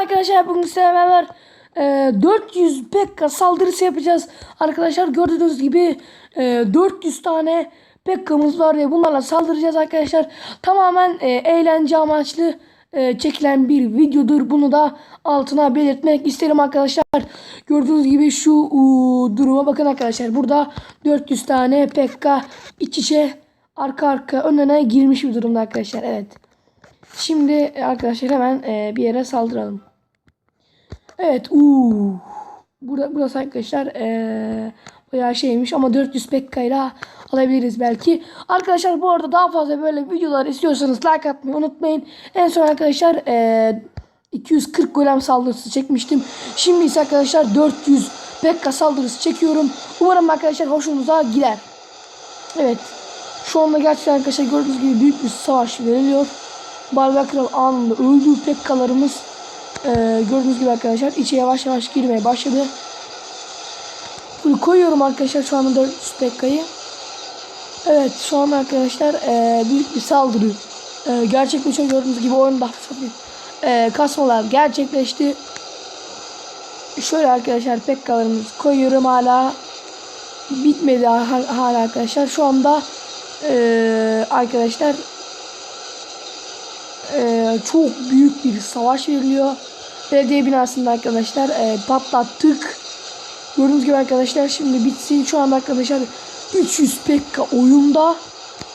Arkadaşlar bugün sizlerle beraber e, 400 Pekka saldırısı yapacağız. Arkadaşlar gördüğünüz gibi e, 400 tane Pekka'mız var ve bunlarla saldıracağız arkadaşlar. Tamamen e, eğlence amaçlı e, çekilen bir videodur. Bunu da altına belirtmek isterim arkadaşlar. Gördüğünüz gibi şu u, duruma bakın arkadaşlar. Burada 400 tane Pekka iç içe arka arka önüne girmiş bir durumda arkadaşlar. Evet. Şimdi e, arkadaşlar hemen e, bir yere saldıralım. Evet. Uuu. Burada, burası arkadaşlar e, bayağı şeymiş ama 400 pekkayla alabiliriz belki. Arkadaşlar bu arada daha fazla böyle videolar istiyorsanız like atmayı unutmayın. En son arkadaşlar e, 240 golem saldırısı çekmiştim. Şimdi ise arkadaşlar 400 pekka saldırısı çekiyorum. Umarım arkadaşlar hoşunuza gider. Evet. Şu anda gerçekten arkadaşlar gördüğünüz gibi büyük bir savaş veriliyor. Barbar Kral anında öldü. Pekkalarımız e, gördüğünüz gibi arkadaşlar içe yavaş yavaş girmeye başladı. Bunu koyuyorum arkadaşlar şu anda 400 Pekka'yı. Evet şu an arkadaşlar e, büyük bir saldırı e, gerçekleşiyor. Gördüğünüz gibi oyunda e, kasmalar gerçekleşti. Şöyle arkadaşlar Pekka'larımızı koyuyorum hala. Bitmedi ha- hala arkadaşlar. Şu anda e, arkadaşlar e, çok büyük bir savaş veriliyor. Belediye binasında arkadaşlar e, patlattık. Gördüğünüz gibi arkadaşlar şimdi bitsin. Şu anda arkadaşlar 300 pekka oyunda.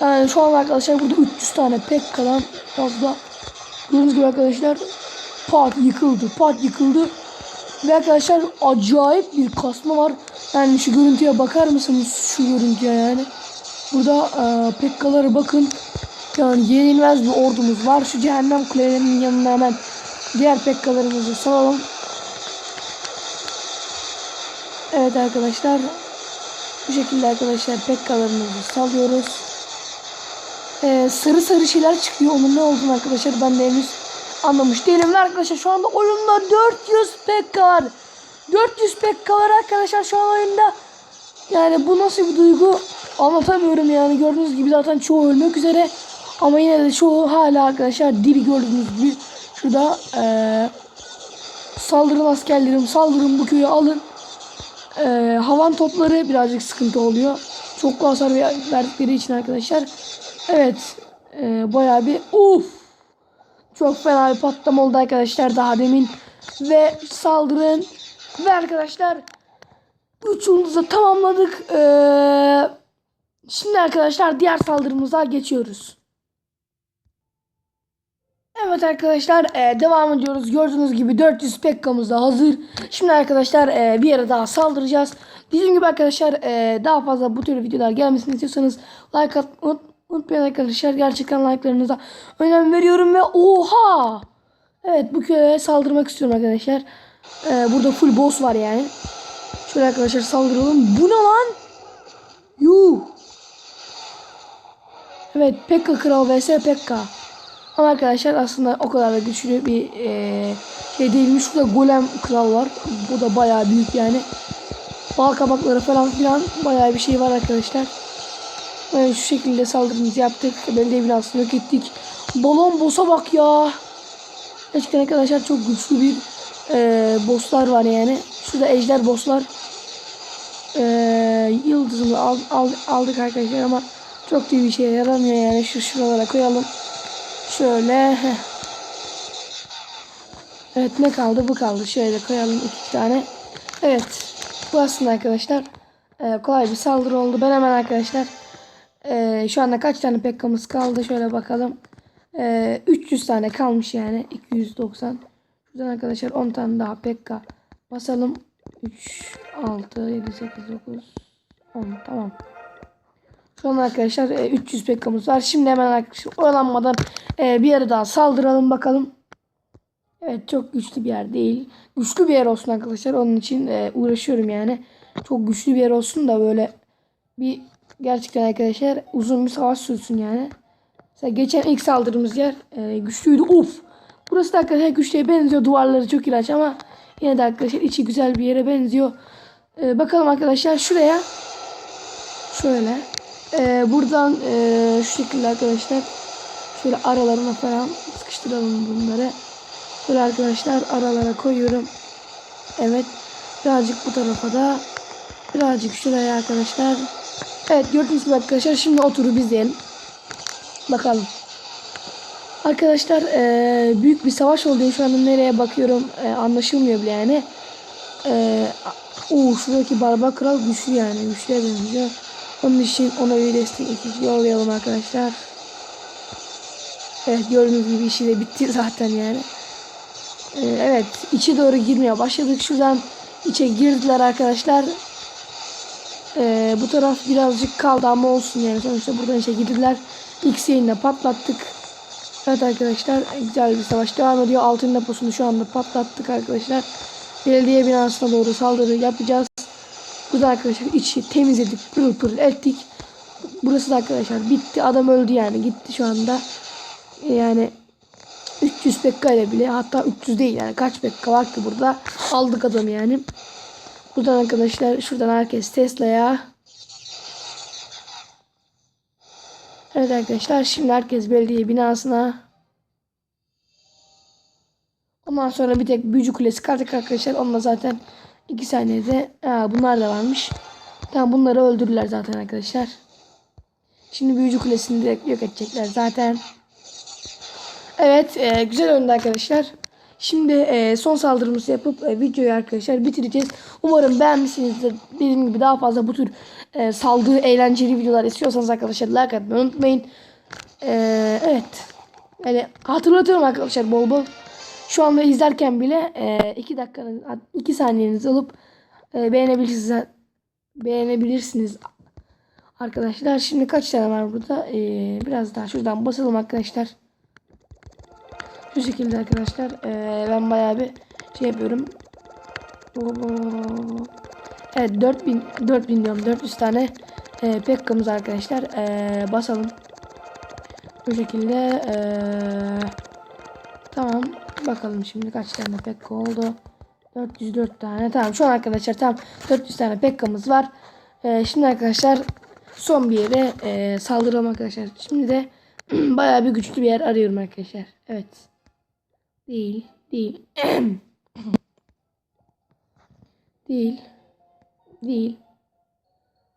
Yani şu an arkadaşlar burada 300 tane pekkadan fazla. Gördüğünüz gibi arkadaşlar pat yıkıldı. Pat yıkıldı. Ve arkadaşlar acayip bir kasma var. Yani şu görüntüye bakar mısınız? Şu görüntüye yani. Burada e, pekkalara bakın. Yani yenilmez bir ordumuz var. Şu cehennem kulelerinin yanına hemen diğer pekkalarımızı salalım. Evet arkadaşlar. Bu şekilde arkadaşlar pekkalarımızı salıyoruz. Ee, sarı sarı şeyler çıkıyor. Onun ne olduğunu arkadaşlar ben de henüz anlamış değilim. Arkadaşlar şu anda oyunda 400 pekka var. 400 pekka var arkadaşlar şu an oyunda. Yani bu nasıl bir duygu anlatamıyorum yani. Gördüğünüz gibi zaten çoğu ölmek üzere. Ama yine de çoğu hala arkadaşlar diri gördüğünüz gibi. Şurada ee, saldırın askerlerim saldırın bu köyü alın. Ee, havan topları birazcık sıkıntı oluyor. Çok hasar ver- verdikleri için arkadaşlar. Evet. E, bayağı bir uf. Çok fena bir patlama oldu arkadaşlar daha demin. Ve saldırın. Ve arkadaşlar 3 yıldızı tamamladık. Ee, şimdi arkadaşlar diğer saldırımıza geçiyoruz. Evet arkadaşlar e, devam ediyoruz. Gördüğünüz gibi 400 pekkamız da hazır. Şimdi arkadaşlar e, bir yere daha saldıracağız. Dediğim gibi arkadaşlar e, daha fazla bu tür videolar gelmesini istiyorsanız like atmayı unut- unutmayın arkadaşlar. Gerçekten like'larınıza önem veriyorum ve oha! Evet bu köye saldırmak istiyorum arkadaşlar. E, burada full boss var yani. Şöyle arkadaşlar saldıralım. Bu ne lan? Yuh! Evet Pekka Kral vs Pekka. Ama arkadaşlar aslında o kadar da güçlü bir e, şey değilmiş. Şurada golem kral var. Bu da bayağı büyük yani. Bal kabakları falan filan bayağı bir şey var arkadaşlar. Böyle şu şekilde saldırımızı yaptık. Belediye binasını yok ettik. Balon boss'a bak ya. Gerçekten arkadaşlar çok güçlü bir e, bosslar var yani. Şurada ejder bosslar. E, yıldızını al, al, aldık arkadaşlar ama çok da bir şeye yaramıyor yani. Şu şuralara koyalım. Şöyle. Evet ne kaldı? Bu kaldı. Şöyle koyalım iki tane. Evet. Bu aslında arkadaşlar e, kolay bir saldırı oldu. Ben hemen arkadaşlar e, şu anda kaç tane pekkamız kaldı? Şöyle bakalım. E, 300 tane kalmış yani. 290. Şuradan arkadaşlar 10 tane daha pekka basalım. 3, 6, 7, 8, 9, 10. Tamam. Şu arkadaşlar e, 300 pekkamız var. Şimdi hemen arkadaşlar oyalanmadan e, bir yere daha saldıralım bakalım. Evet çok güçlü bir yer değil. Güçlü bir yer olsun arkadaşlar. Onun için e, uğraşıyorum yani. Çok güçlü bir yer olsun da böyle bir gerçekten arkadaşlar uzun bir savaş sürsün yani. Mesela geçen ilk saldırdığımız yer e, güçlüydü. Of! Burası da arkadaşlar güçlüye benziyor. Duvarları çok ilaç ama yine de arkadaşlar içi güzel bir yere benziyor. E, bakalım arkadaşlar şuraya. Şöyle. Ee, buradan ee, şu şekilde arkadaşlar şöyle aralarına falan sıkıştıralım bunları. Böyle arkadaşlar aralara koyuyorum. Evet. Birazcık bu tarafa da. Birazcık şuraya arkadaşlar. Evet gördüğünüz gibi arkadaşlar şimdi oturup izleyelim. Bakalım. Arkadaşlar eee, büyük bir savaş oldu. Şu anda nereye bakıyorum eee, anlaşılmıyor bile yani. Eee o şuradaki barbar kral güçlü yani. Güçlüye benziyor. Onun için ona bir destek yollayalım arkadaşlar. Evet gördüğünüz gibi işi de bitti zaten yani. Ee, evet içe doğru girmeye başladık. Şuradan içe girdiler arkadaşlar. Ee, bu taraf birazcık kaldı ama olsun yani. Sonuçta buradan içe girdiler. X yayınla patlattık. Evet arkadaşlar güzel bir savaş devam ediyor. Altın deposunu şu anda patlattık arkadaşlar. Belediye binasına doğru saldırı yapacağız. Burada arkadaşlar içi temizledik. Pırıl pırıl ettik. Burası da arkadaşlar bitti. Adam öldü yani. Gitti şu anda. Yani 300 pekka ile bile hatta 300 değil yani kaç pekka var ki burada aldık adamı yani. Buradan arkadaşlar şuradan herkes Tesla'ya. Evet arkadaşlar şimdi herkes belediye binasına. Ondan sonra bir tek büyücü kulesi kalacak arkadaşlar. Onunla zaten 2 saniyede Aa, bunlar da varmış. Tamam bunları öldürdüler zaten arkadaşlar. Şimdi büyücü kulesini direkt yok edecekler zaten. Evet e, güzel oyundu arkadaşlar. Şimdi e, son saldırımızı yapıp e, videoyu arkadaşlar bitireceğiz. Umarım beğenmişsinizdir. Dediğim gibi daha fazla bu tür e, saldırı eğlenceli videolar istiyorsanız arkadaşlar like atmayı unutmayın. E, evet. Yani hatırlatıyorum arkadaşlar bol bol. Şu anda izlerken bile 2 dakikanız 2 saniyenizi alıp e, beğenebilirsiniz. Beğenebilirsiniz arkadaşlar. Şimdi kaç tane var burada? E, biraz daha şuradan basalım arkadaşlar. Şu şekilde arkadaşlar. Ee, ben bayağı bir şey yapıyorum. Evet 4000 4000 diyorum 400 tane e, pekkamız arkadaşlar. E, basalım. Bu şekilde e, tamam bakalım şimdi kaç tane pekka oldu. 404 tane tamam şu an arkadaşlar tam 400 tane pekkamız var. E, şimdi arkadaşlar son bir yere e, saldıralım arkadaşlar. Şimdi de bayağı bir güçlü bir yer arıyorum arkadaşlar. Evet. Değil. Değil. değil. Değil.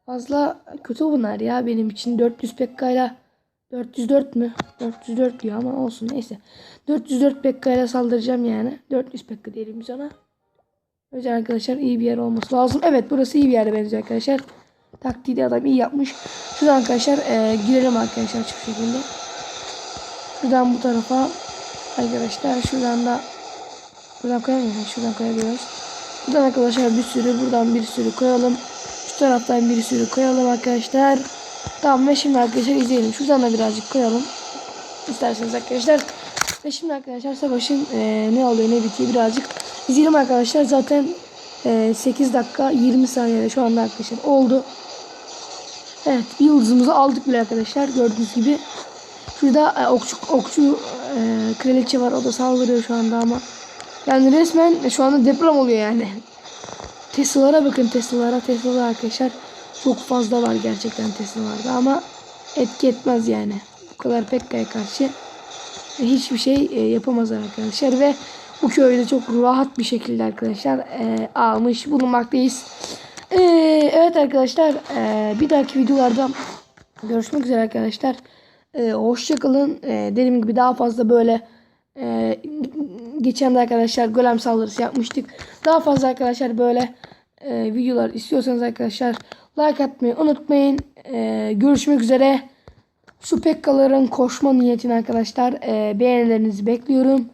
Fazla kötü bunlar ya benim için. 400 pekkayla 404 mü? 404 diyor ama olsun neyse. 404 pekkayla saldıracağım yani. 400 pekka diyelim biz ona. Yüzden arkadaşlar iyi bir yer olması lazım. Evet burası iyi bir yere benziyor arkadaşlar. Taktiği de adam iyi yapmış. Şuradan arkadaşlar e, girelim arkadaşlar şu şekilde. Şuradan bu tarafa Arkadaşlar şuradan da buradan koyamıyoruz. Şuradan koyabiliyoruz. Buradan arkadaşlar bir sürü buradan bir sürü koyalım. Şu taraftan bir sürü koyalım arkadaşlar. Tamam ve şimdi arkadaşlar izleyelim. Şuradan da birazcık koyalım. İsterseniz arkadaşlar. Ve şimdi arkadaşlar savaşın e, ne oluyor ne bitiyor birazcık izleyelim arkadaşlar. Zaten e, 8 dakika 20 saniyede şu anda arkadaşlar oldu. Evet bir yıldızımızı aldık bile arkadaşlar gördüğünüz gibi. Şurada e, okçu, okçu e, kraliçe var. O da saldırıyor şu anda ama. Yani resmen şu anda deprem oluyor yani. Tesla'lara bakın Tesla'lara. Tesla'lar arkadaşlar çok fazla var gerçekten Tesla'larda ama etki etmez yani. Bu kadar Pekka'ya karşı e, hiçbir şey e, yapamazlar arkadaşlar ve bu köyde çok rahat bir şekilde arkadaşlar e, almış bulunmaktayız. Evet arkadaşlar bir dahaki videolarda görüşmek üzere arkadaşlar. Hoşçakalın. E, dediğim gibi daha fazla böyle geçen de arkadaşlar golem saldırısı yapmıştık. Daha fazla arkadaşlar böyle videolar istiyorsanız arkadaşlar like atmayı unutmayın. E, görüşmek üzere. Şu pekkaların koşma niyetini arkadaşlar e, beğenilerinizi bekliyorum.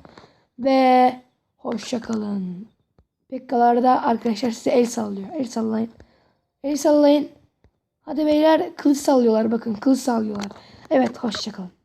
Ve hoşçakalın. Pekkalarda arkadaşlar size el sallıyor. El sallayın. El sallayın. Hadi beyler kılıç sallıyorlar bakın kılıç sallıyorlar. Evet hoşçakalın.